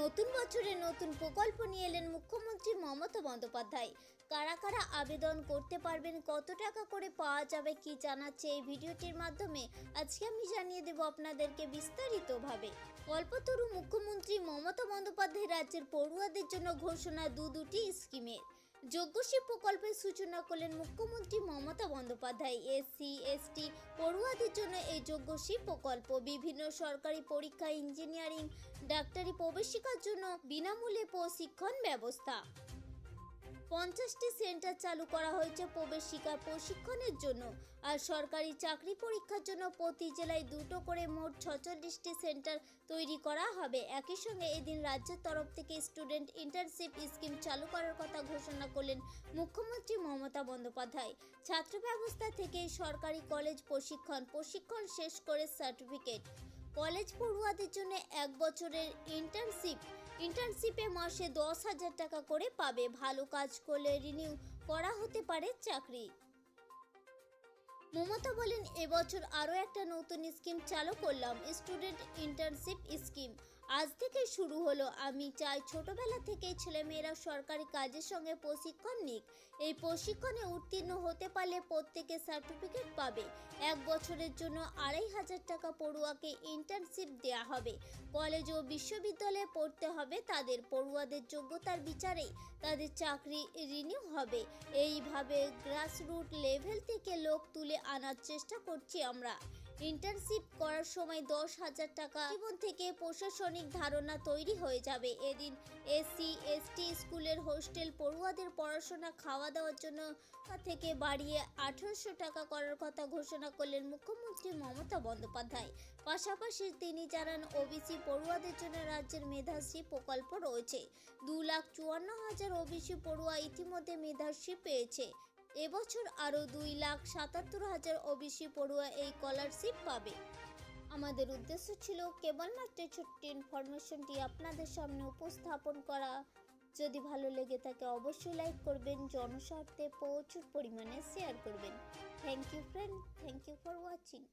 নতুন বছরে নতুন প্রকল্প নিয়ে এলেন মুখ্যমন্ত্রী মমতা বন্দ্যোপাধ্যায়। কারা কারা আবেদন করতে পারবেন, কত টাকা করে পাওয়া যাবে কি জানাচ্ছে এই ভিডিওটির মাধ্যমে, আজকে আমি জানিয়ে দেব আপনাদেরকে বিস্তারিতভাবে। কল্পতরু মুখ্যমন্ত্রী মমতা বন্দ্যোপাধ্যায় রাজ্যের পড়ুয়াদের জন্য ঘোষণা দু দুটি স্কিমের। যোগ্যশ্রী প্রকল্পের সূচনা করলেন মুখ্যমন্ত্রী মমতা বন্দ্যোপাধ্যায়। এসসি এসটি পড়ুয়াদের জন্য এই যজ্ঞশ্রী প্রকল্প। বিভিন্ন সরকারি পরীক্ষা, ইঞ্জিনিয়ারিং, ডাক্তারি প্রবেশিকার জন্য বিনামূল্যে প্রশিক্ষণ ব্যবস্থা। পঞ্চাশটি সেন্টার চালু করা হয়েছে প্রবেশিকা প্রশিক্ষণের জন্য। আর সরকারি চাকরি পরীক্ষার জন্য প্রতি জেলায় দুটো করে মোট ছচল্লিশটি সেন্টার তৈরি করা হবে। একই সঙ্গে এদিন রাজ্যের তরফ থেকে স্টুডেন্ট ইন্টার্নশিপ স্কিম চালু করার কথা ঘোষণা করলেন মুখ্যমন্ত্রী মমতা বন্দ্যোপাধ্যায়। ছাত্র ব্যবস্থা থেকে সরকারি কলেজ প্রশিক্ষণ প্রশিক্ষণ শেষ করে সার্টিফিকেট। কলেজ পড়ুয়াদের জন্য এক বছরের ইন্টার্নশিপ ইন্টার্নশিপে মাসে দশ হাজার টাকা করে পাবে। ভালো কাজ করলে রিনিউ করা হতে পারে চাকরি। মমতা বলেন এবছর আরও একটা নতুন স্কিম চালু করলাম। স্টুডেন্ট ইন্টার্নশিপ স্কিম আজ থেকে শুরু হলো। আমি চাই ছোটবেলা থেকেই ছেলেমেয়েরা সরকারি কাজের সঙ্গে প্রশিক্ষণ নিক। এই প্রশিক্ষণে উত্তীর্ণ হতে পারলে প্রত্যেকে সার্টিফিকেট পাবে। এক বছরের জন্য আড়াই হাজার টাকা পড়ুয়াকে ইন্টার্নশিপ দেওয়া হবে। কলেজ ও বিশ্ববিদ্যালয়ে পড়তে হবে। তাদের পড়ুয়াদের যোগ্যতার বিচারে তাদের চাকরি রিনিউ হবে। এইভাবে গ্রাসরুট লেভেল থেকে লোক তুলে আনার চেষ্টা করছি আমরা। ইন্টার্নশিপ করার সময় দশ হাজার টাকা জীবন থেকে প্রশাসনিক ধারণা তৈরি হয়ে যাবে। এদিন এসসি, এসটি স্কুলের হোস্টেল পড়ুয়াদের পড়াশোনা খাওয়া দাওয়ার জন্য থেকে বাড়িয়ে আঠারোশো টাকা করার কথা ঘোষণা করলেন মুখ্যমন্ত্রী মমতা বন্দ্যোপাধ্যায়। পাশাপাশি তিনি জানান, ওবিসি পড়ুয়াদের জন্য রাজ্যের মেধাশ্রী প্রকল্প রয়েছে। দু লাখ চুয়ান্ন হাজার ওবিসি পড়ুয়া ইতিমধ্যে মেধাশ্রী পেয়েছে। এবছর আরও দুই লাখ সাতাত্তর হাজার ওবিসি পড়ুয়া এই স্কলারশিপ পাবে। আমাদের উদ্দেশ্য ছিল কেবলমাত্র ছোট্ট ইনফরমেশনটি আপনাদের সামনে উপস্থাপন করা। যদি ভালো লেগে থাকে অবশ্যই লাইক করবেন, জনস্বার্থে প্রচুর পরিমাণে শেয়ার করবেন। Thank you friend, thank you for watching.